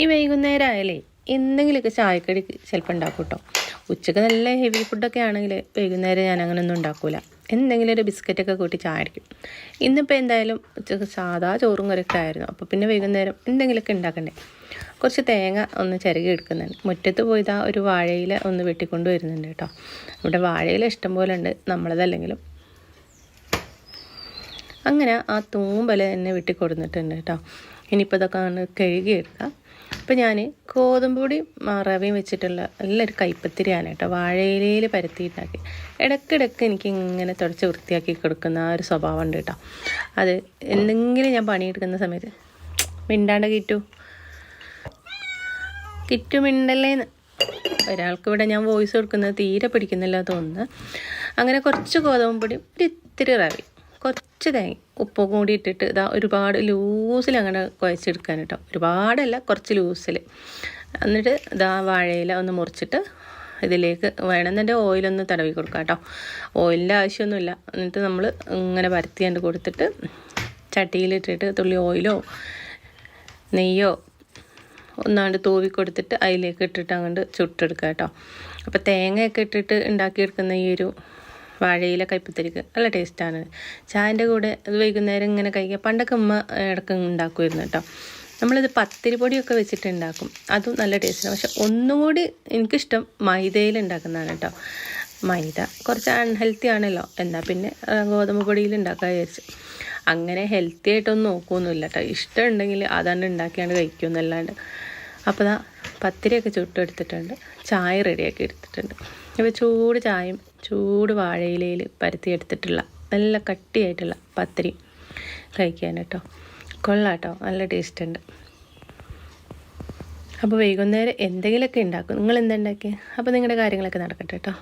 ഈ വൈകുന്നേരം ആയാലേ എന്തെങ്കിലുമൊക്കെ ചായക്കടി ചിലപ്പോൾ ഉണ്ടാക്കും കേട്ടോ ഉച്ചയ്ക്ക് നല്ല ഹെവി ഫുഡൊക്കെ ആണെങ്കിൽ വൈകുന്നേരം ഞാൻ അങ്ങനെ ഒന്നും ഉണ്ടാക്കൂല. എന്തെങ്കിലും ഒരു ബിസ്ക്കറ്റൊക്കെ കൂട്ടി ചായ അടിക്കും. ഇന്നിപ്പോൾ എന്തായാലും ഉച്ചയ്ക്ക് സാധാ ചോറും കറിയൊക്കെ ആയിരുന്നു. അപ്പോൾ പിന്നെ വൈകുന്നേരം എന്തെങ്കിലുമൊക്കെ ഉണ്ടാക്കണ്ടേ. കുറച്ച് തേങ്ങ ഒന്ന് ചിരകി എടുക്കുന്നുണ്ട്. മുറ്റത്ത് പോയതാ ഒരു വാഴയില ഒന്ന് വെട്ടിക്കൊണ്ട് വരുന്നുണ്ട് കേട്ടോ. ഇവിടെ വാഴയില ഇഷ്ടം പോലെ ഉണ്ട്. നമ്മളതല്ലെങ്കിലും. അങ്ങനെ ആ തൂമ്പല തന്നെ വെട്ടിക്കൊടുന്നിട്ടുണ്ട് കേട്ടോ. ഇനിയിപ്പോൾ ഇതൊക്കെ കഴുകിയെടുക്കാം. അപ്പോൾ ഞാൻ ഗോതമ്പ് പൊടി റവയും വെച്ചിട്ടുള്ള നല്ലൊരു കൈപ്പത്തിരിയാണ് കേട്ടോ. വാഴയിലയിൽ പരത്തിയിട്ടുണ്ടാക്കി ഇടയ്ക്കിടയ്ക്ക് എനിക്ക് ഇങ്ങനെ തുടച്ച് വൃത്തിയാക്കി കൊടുക്കുന്ന ആ ഒരു സ്വഭാവം ഉണ്ട് കേട്ടോ. അത് എന്തെങ്കിലും ഞാൻ പണിയെടുക്കുന്ന സമയത്ത് മിണ്ടാണ്ട് കിറ്റു കിറ്റു മിണ്ടല്ലേന്ന്. ഒരാൾക്ക് ഇവിടെ ഞാൻ വോയിസ് കൊടുക്കുന്നത് തീരെ പിടിക്കുന്നില്ല തോന്നുന്നു. അങ്ങനെ കുറച്ച് ഗോതമ്പ് പൊടിയും ഒരു ഇത്തിരി റവി കുറച്ച് തേങ്ങ ഉപ്പും കൂടി ഇട്ടിട്ട് ഇതാ ഒരുപാട് ലൂസിൽ അങ്ങനെ കുഴച്ചെടുക്കാൻ കേട്ടോ ഒരുപാടല്ല കുറച്ച് ലൂസിൽ എന്നിട്ട് ഇതാ വാഴയില ഒന്ന് മുറിച്ചിട്ട് ഇതിലേക്ക് വേണമെന്നുണ്ടെങ്കിൽ ഓയിലൊന്ന് തടവി കൊടുക്കാം കേട്ടോ ഓയിലിന്റെ ആവശ്യമൊന്നുമില്ല. എന്നിട്ട് നമ്മൾ ഇങ്ങനെ പരത്തിയാണ്ട് കൊടുത്തിട്ട് ചട്ടിയിലിട്ടിട്ട് തുള്ളി ഓയിലോ നെയ്യോ ഒന്നാണ്ട് തൂവി കൊടുത്തിട്ട് അതിലേക്ക് ഇട്ടിട്ട് അങ്ങോട്ട് ചുട്ടെടുക്കുക കേട്ടോ അപ്പോൾ തേങ്ങയൊക്കെ ഇട്ടിട്ട് ഉണ്ടാക്കിയെടുക്കുന്ന ഈ ഒരു വാഴയില കൈപ്പത്തിരിക്ക്. നല്ല ടേസ്റ്റാണ്. ചായന്റെ കൂടെ അത് വൈകുന്നേരം ഇങ്ങനെ കഴിക്കുക പണ്ടൊക്കെ ഉമ്മ ഇടയ്ക്ക് ഉണ്ടാക്കുമായിരുന്നു കേട്ടോ. നമ്മളിത് പത്തിരി പൊടിയൊക്കെ വെച്ചിട്ട് ഉണ്ടാക്കും. അതും നല്ല ടേസ്റ്റാണ്. പക്ഷെ ഒന്നുകൂടി എനിക്കിഷ്ടം മൈദയിൽ ഉണ്ടാക്കുന്നതാണ് കേട്ടോ. മൈദ കുറച്ച് അൺഹെൽത്തി ആണല്ലോ. എന്നാൽ പിന്നെ ഗോതമ്പ് പൊടിയിൽ ഉണ്ടാക്കാൻ വിചാരിച്ചു. അങ്ങനെ ഹെൽത്തി ആയിട്ടൊന്നും നോക്കുമൊന്നുമില്ല കേട്ടോ. ഇഷ്ടമുണ്ടെങ്കിൽ അതാണ് ഉണ്ടാക്കിയാണ്ട് കഴിക്കുമെന്നല്ലാണ്ട്. അപ്പോൾ പത്തിരിയൊക്കെ ചുട്ടെടുത്തിട്ടുണ്ട്. ചായ റെഡിയാക്കി എടുത്തിട്ടുണ്ട്. ഇപ്പോൾ ചൂട് ചായയും ചൂട് വാഴയിലയിൽ പരത്തി എടുത്തിട്ടുള്ള നല്ല കട്ടിയായിട്ടുള്ള പത്തിരി കഴിക്കാൻ കേട്ടോ. കൊള്ളാം കേട്ടോ നല്ല ടേസ്റ്റ് ഉണ്ട്. അപ്പോൾ വൈകുന്നേരം എന്തെങ്കിലുമൊക്കെ ഉണ്ടാക്കും. നിങ്ങൾ എന്താ ഉണ്ടാക്കിയത് അപ്പോൾ നിങ്ങളുടെ കാര്യങ്ങളൊക്കെ നടക്കട്ടെ കേട്ടോ.